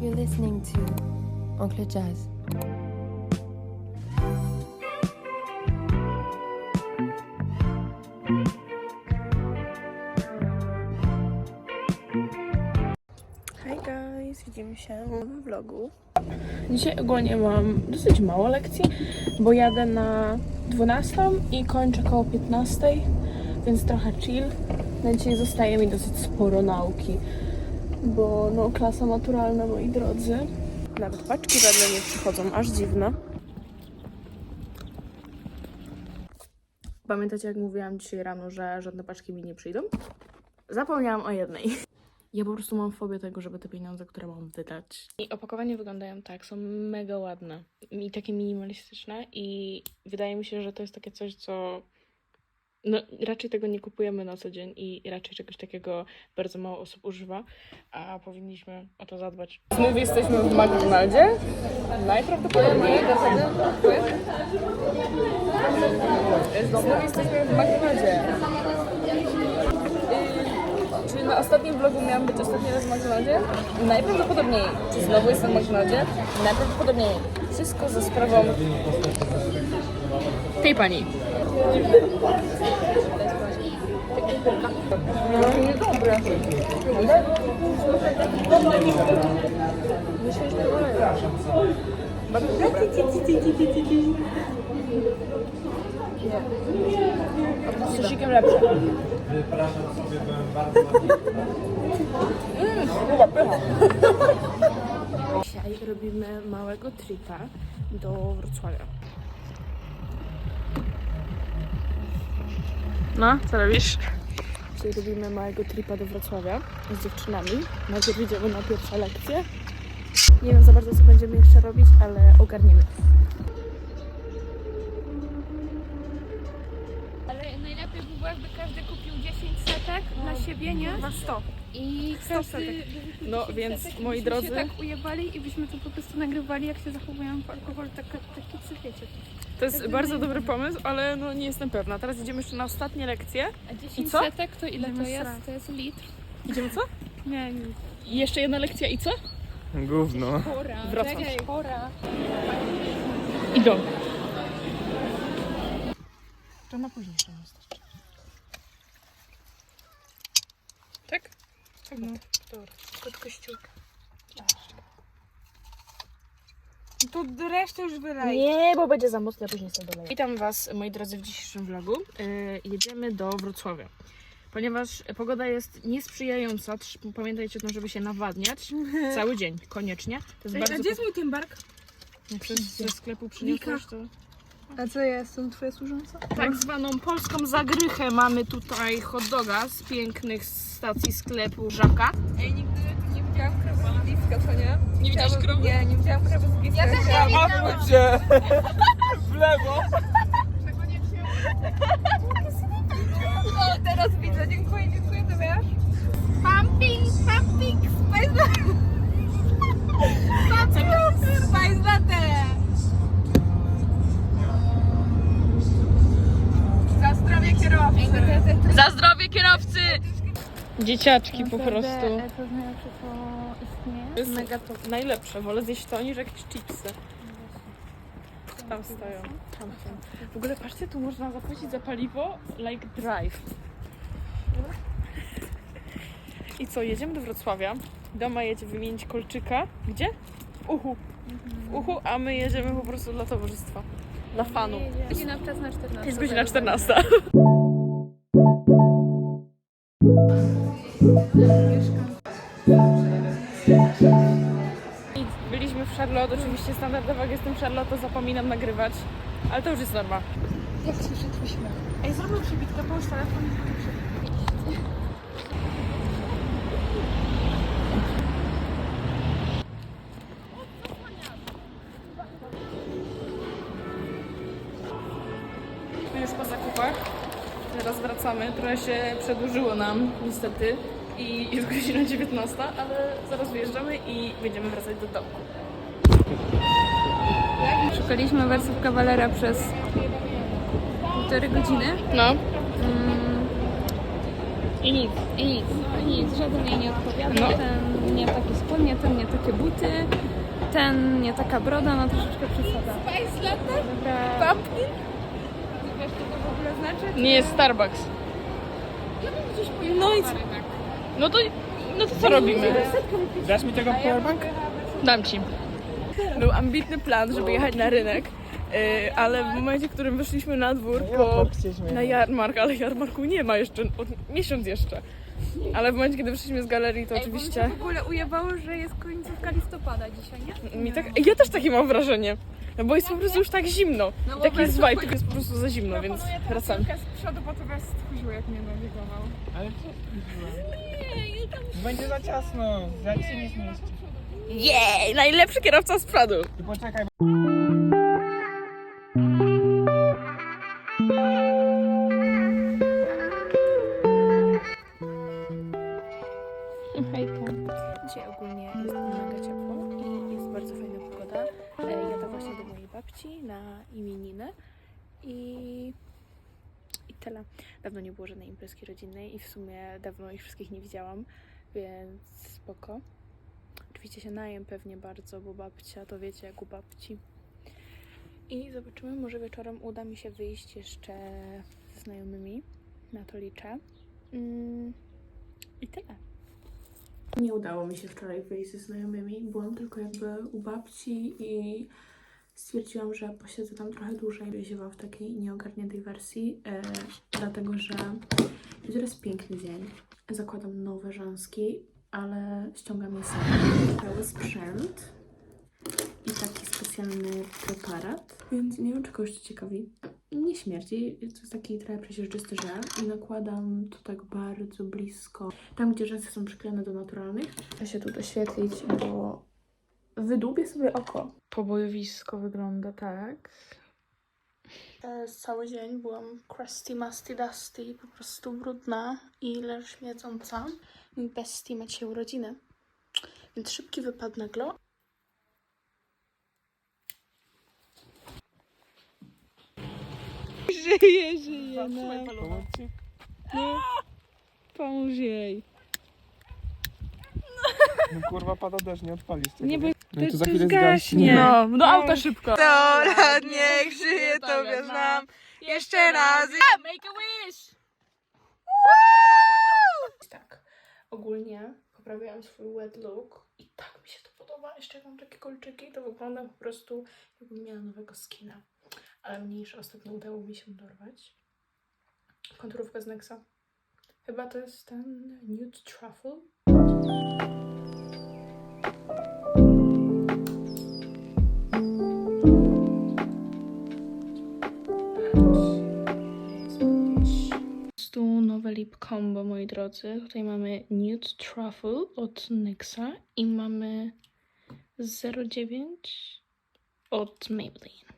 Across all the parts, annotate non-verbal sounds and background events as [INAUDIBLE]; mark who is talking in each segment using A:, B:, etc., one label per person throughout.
A: You're listening to Oncle Jazz.
B: Hi guys, widzimy się w vlogu. Dzisiaj ogólnie mam dosyć mało lekcji, bo jadę na 12 i kończę koło 15, więc trochę chill. Na dzisiaj zostaje mi dosyć sporo nauki, bo no klasa maturalna, moi drodzy. Nawet paczki żadne nie przychodzą, aż dziwne. Pamiętacie jak mówiłam dzisiaj rano, że żadne paczki mi nie przyjdą? Zapomniałam o jednej. Ja po prostu mam fobię tego, żeby te pieniądze, które mam wydać. I opakowania wyglądają tak, są mega ładne i takie minimalistyczne i wydaje mi się, że to jest takie coś, co no, raczej tego nie kupujemy na co dzień i raczej czegoś takiego bardzo mało osób używa, a powinniśmy o to zadbać. Znów jesteśmy w McDonaldzie. Najprawdopodobniej Znów jesteśmy w McDonaldzie. Czy na ostatnim vlogu miałam być ostatni raz w McDonaldzie? Najprawdopodobniej. Czy znowu jestem w McDonaldzie? Najprawdopodobniej. Wszystko za sprawą tej pani. Bardzo. Z sosikiem lepsze. Chyba pycha. Dzisiaj robimy małego tripa do Wrocławia. No, co robisz? Dzisiaj robimy małego tripa do Wrocławia z dziewczynami. Najpierw idziemy na pierwsze lekcje. Nie wiem za bardzo, co będziemy jeszcze robić, ale ogarniemy.
C: Siebie, nie?
B: Na 100.
C: I każdy
B: No,
C: 10
B: więc,
C: i
B: moi drodzy-
C: się tak ujebali i byśmy to po prostu nagrywali, jak się zachowują w alkoholu, tak, taki co wiecie.
B: To jest bardzo dobry pomysł, ale no nie jestem pewna. Teraz idziemy jeszcze na ostatnie lekcje.
C: A 10
B: co?
C: setek to ile to
B: Idziemy
C: jest? To jest litr.
B: Idziemy co? [LAUGHS]
C: Nie, nie.
B: I jeszcze jedna lekcja i co?
D: Gówno.
C: Chora.
B: Wracam.
C: Czekaj, chora.
B: Idą. To na późniejszą wystarczy. Tak? Tak, no. Dobra.
C: Pod kościółka.
E: To resztę już wylej.
B: Nie, bo będzie za mocno, ja później sobie doleję. Witam Was, moi drodzy, w dzisiejszym vlogu. Yy, jedziemy do Wrocławia. Ponieważ pogoda jest niesprzyjająca, trz- pamiętajcie o tym, żeby się nawadniać [LAUGHS] cały dzień, koniecznie. To jest
E: Ej,
B: bardzo...
E: a gdzie jest mój tymbark?
B: Jak coś ze sklepu przyniosłeś, to...
E: A co ja jestem twoja służąca?
B: Tak zwaną polską zagrychę mamy tutaj hot doga z pięknych stacji sklepu Żabka.
E: Ej, nigdy nie widziałam krowy z bliska, co nie?
B: Nie widziałaś krowy?
E: Nie, nie widziałam krowy z bliska. Ja też nie
D: Odwróć się! W lewo!
E: O, teraz widzę. Dziękuję, dziękuję, to wiesz?
C: Pumping, pumping,
E: Spice Latte! Spice Latte! Za zdrowie kierowcy!
B: Dzieciaczki po prostu.
C: To jest najlepsze, co istnieje.
B: To jest mega to najlepsze. Wolę zjeść to niż jakieś chipsy. Tam stoją. Tam są. W ogóle patrzcie, tu można zapłacić za paliwo like drive. I co, jedziemy do Wrocławia. Doma jedzie wymienić kolczyka. Gdzie? W uchu. W uchu, a my jedziemy po prostu dla towarzystwa. Dla fanów.
C: Godzina wczesna 14.
B: Jest godzina 14. Charlotte, oczywiście standardowo jak jestem Charlotte, to zapominam nagrywać, ale to już jest norma.
C: Jak słyszę twój śmiech?
B: Ej, zróbmy przybitkę, połóż telefon My już po zakupach, teraz wracamy, trochę się przedłużyło nam niestety i jest godzina 19, ale zaraz wyjeżdżamy i będziemy wracać do domu.
C: Szukaliśmy wersów kawalera przez półtorej godziny.
B: No.
C: Mm,
B: I nic.
C: I nic, nic, żaden jej nie odpowiada.
B: No.
C: Ten nie taki spodnie, ten nie taki wielkie buty. Ten nie taka broda, no troszeczkę przesada.
E: Spice latte?
C: Dobra.
E: Pumpkin?
C: Wiesz, co to w ogóle znaczy?
B: Nie jest Starbucks.
C: Ja bym gdzieś pojechała
B: No i co? No to, no to co robimy?
D: Dasz mi tego powerbank?
B: Dam ci. Był ambitny plan, żeby jechać na rynek, yy, ale w momencie, w którym wyszliśmy na dwór po, na jarmark, ale jarmarku nie ma jeszcze, od miesiąc jeszcze. Ale w momencie, kiedy wyszliśmy z galerii, to
C: Ej, bo mi
B: oczywiście...
C: się w ogóle ujebało, że jest końcówka listopada dzisiaj, nie?
B: Mi tak, ja też takie mam wrażenie. No bo jest po prostu już tak zimno.
C: No
B: I taki jest vibe, tylko jest po prostu za zimno, więc wracam.
C: z przodu, bo to was jak mnie nawigował.
D: Ale co? Będzie za ciasno, za się nie zmieści.
B: Jej! Najlepszy kierowca z przodu!
D: I poczekaj,
C: Hejka.
B: Dzisiaj ogólnie jest mega ciepło i jest bardzo fajna pogoda. E, Jadę właśnie do mojej babci na imieniny i, i tyle. Dawno nie było żadnej imprezki rodzinnej i w sumie dawno ich wszystkich nie widziałam, więc spoko. Oczywiście się najem pewnie bardzo, bo babcia to wiecie jak u babci. I zobaczymy, może wieczorem uda mi się wyjść jeszcze ze znajomymi. Na to liczę. Mm, I tyle. Nie udało mi się wczoraj wyjść ze znajomymi. Byłam tylko jakby u babci i stwierdziłam, że posiedzę tam trochę dłużej. Wieziewam w takiej nieogarniętej wersji, e, dlatego że jest piękny dzień. Zakładam nowe rzęski, ale ściągam je sama. Cały sprzęt i taki specjalny preparat, więc nie wiem, czy kogoś to ciekawi. Nie śmierdzi, to jest taki trochę przeźroczysty żel i nakładam to tak bardzo blisko tam, gdzie rzęsy są przyklejone do naturalnych. Chcę się tu doświetlić, bo wydłubię sobie oko. Pobojowisko wygląda tak. Przez cały dzień byłam crusty, musty, dusty, po prostu brudna i leż śmierdząca. Bestii ma dzisiaj urodziny, więc szybki wypad na glow. Żyje, żyje, no. Pomóż jej.
D: No kurwa, pada deszcz, nie odpalisz tego.
B: Nie, bo
D: No
B: to,
D: tu za
B: to
D: chwilę
B: zgaśnie.
D: zgaśnie.
B: No, do auta szybko.
E: To lat niech żyje tobie znam. Jeszcze raz.
B: Make a wish! Tak, ogólnie poprawiałam swój wet look i tak mi się to podoba. Jeszcze jak mam takie kolczyki, to wygląda po prostu jakbym miała nowego skina. Ale mniejsze ostatnio udało mi się dorwać. Konturówka z Nexa. Chyba to jest ten Nude Truffle. Lip combo, moi drodzy. Tutaj mamy Nude Truffle od NYXa i mamy 09 od Maybelline.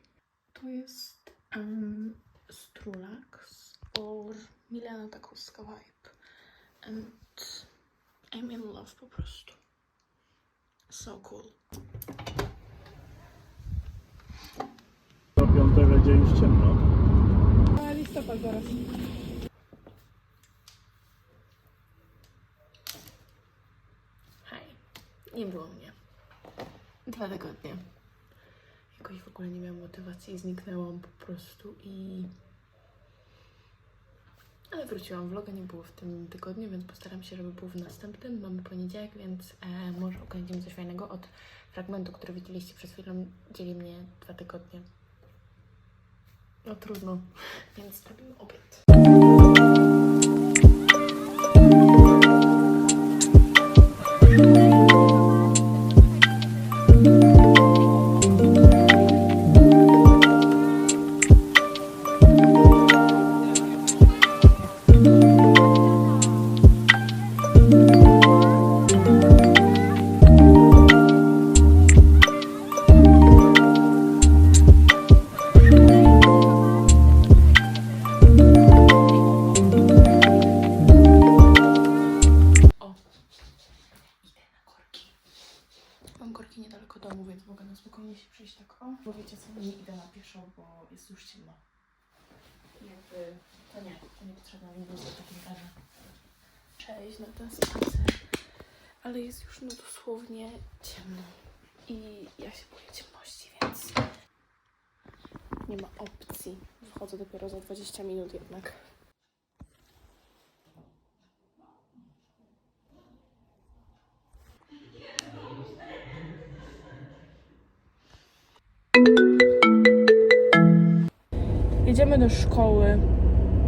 B: To jest um, Strulax or Milena Takowska vibe. And I'm in love po prostu. So cool.
F: Do piątej będzie już ciemno.
B: listopad zaraz. Nie było mnie. Dwa tygodnie. Jakoś w ogóle nie miałam motywacji zniknęłam po prostu i... Ale wróciłam, vloga nie było w tym tygodniu, więc postaram się, żeby był w następnym. Mamy poniedziałek, więc e, może oglądamy coś fajnego. Od fragmentu, który widzieliście przed chwilą, dzieli mnie dwa tygodnie. No trudno, więc robimy obiad. Cześć, no ten spacer. ale jest już no dosłownie ciemno. I ja się boję ciemności, więc nie ma opcji. Wychodzę dopiero za 20 minut jednak. Jedziemy do szkoły.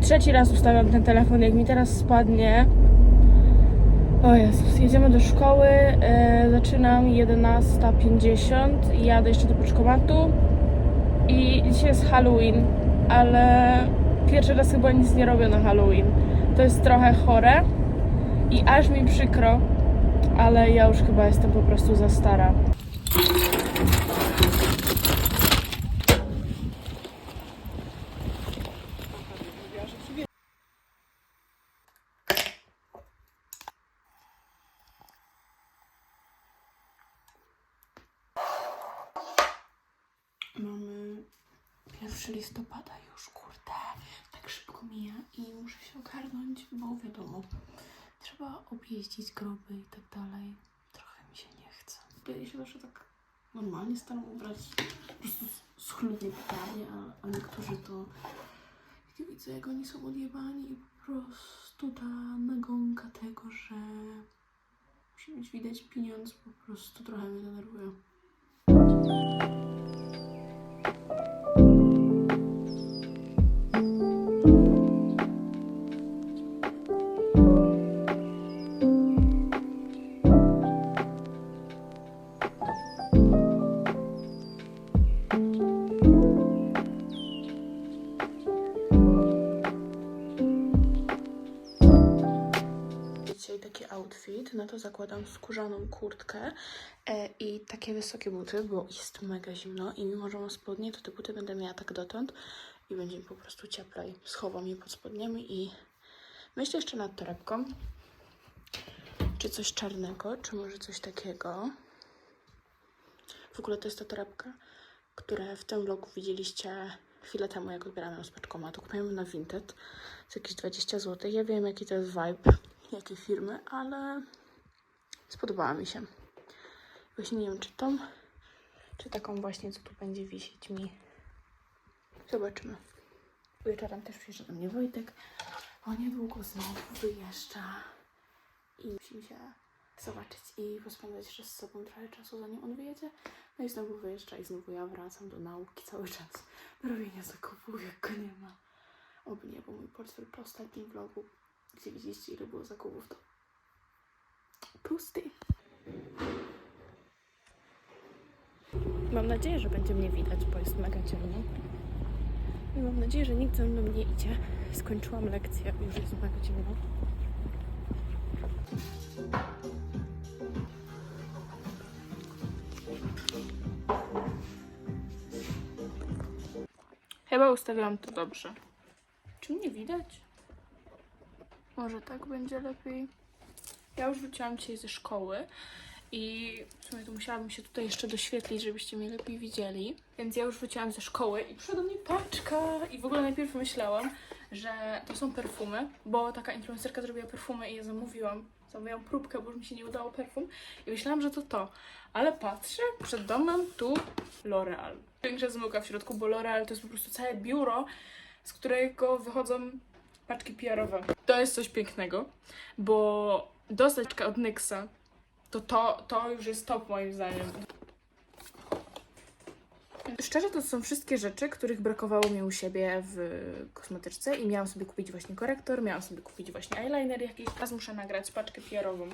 B: Trzeci raz ustawiam ten telefon, jak mi teraz spadnie. O Jezus, jedziemy do szkoły. E, zaczynam 11.50 i jadę jeszcze do poczkomatu. I dzisiaj jest Halloween, ale pierwszy raz chyba nic nie robię na Halloween. To jest trochę chore i aż mi przykro, ale ja już chyba jestem po prostu za stara. Mamy 1 listopada już, kurde, tak szybko mija i muszę się ogarnąć, bo wiadomo, trzeba objeździć groby i tak dalej. Trochę mi się nie chce. Ja się zawsze tak normalnie staram ubrać, po prostu schludnie pytanie, a, a niektórzy to, jak ja widzę, jak oni są odjebani i po prostu ta nagonka tego, że musi być widać pieniądz, po prostu trochę mnie denerwuje. Taki outfit, na to zakładam skórzaną kurtkę e, i takie wysokie buty, bo jest mega zimno i mimo, że mam spodnie, to te buty będę miała tak dotąd i będzie mi po prostu cieplej. Schowam je pod spodniami i myślę jeszcze nad torebką. Czy coś czarnego, czy może coś takiego. W ogóle to jest ta torebka, które w tym vlogu widzieliście chwilę temu, jak odbierałam ją z paczkomatu. Kupiłam na Vinted. To jakieś 20 zł. Ja wiem, jaki to jest vibe, jakiej firmy, ale spodobała mi się. Właśnie nie wiem, czy tą, czy taką właśnie, co tu będzie wisieć mi. Zobaczymy. Wieczorem też przyjeżdża do mnie Wojtek. O niedługo znowu wyjeżdża. I musimy się zobaczyć i pospędzać jeszcze z sobą trochę czasu, zanim on wyjedzie. No i znowu wyjeżdża i znowu ja wracam do nauki cały czas. Robienia zakupów, jak go nie ma. Oby nie, bo mój portfel po ostatnim vlogu, widzieliście ile było zakupów, to pusty. Mam nadzieję, że będzie mnie widać, bo jest mega ciemno. I mam nadzieję, że nikt ze mną nie idzie. Skończyłam lekcję, już jest mega ciemno. Chyba ustawiłam to dobrze. Czy mnie widać? Może tak będzie lepiej. Ja już wróciłam dzisiaj ze szkoły i w sumie to musiałabym się tutaj jeszcze doświetlić, żebyście mnie lepiej widzieli. Więc ja już wróciłam ze szkoły i przyszła do mnie paczka i w ogóle najpierw myślałam, że to są perfumy, bo taka influencerka zrobiła perfumy i je zamówiłam. Zamówiłam próbkę, bo już mi się nie udało perfum i myślałam, że to to. Ale patrzę, przed domem tu L'Oreal. Większa zmyłka w środku, bo L'Oreal to jest po prostu całe biuro, z którego wychodzą paczki PR-owe. To jest coś pięknego, bo dostać od NYXa, to, to to już jest top moim zdaniem. Szczerze to są wszystkie rzeczy, których brakowało mi u siebie w kosmetyczce i miałam sobie kupić właśnie korektor, miałam sobie kupić właśnie eyeliner jakiś. Teraz muszę nagrać paczkę PR-ową.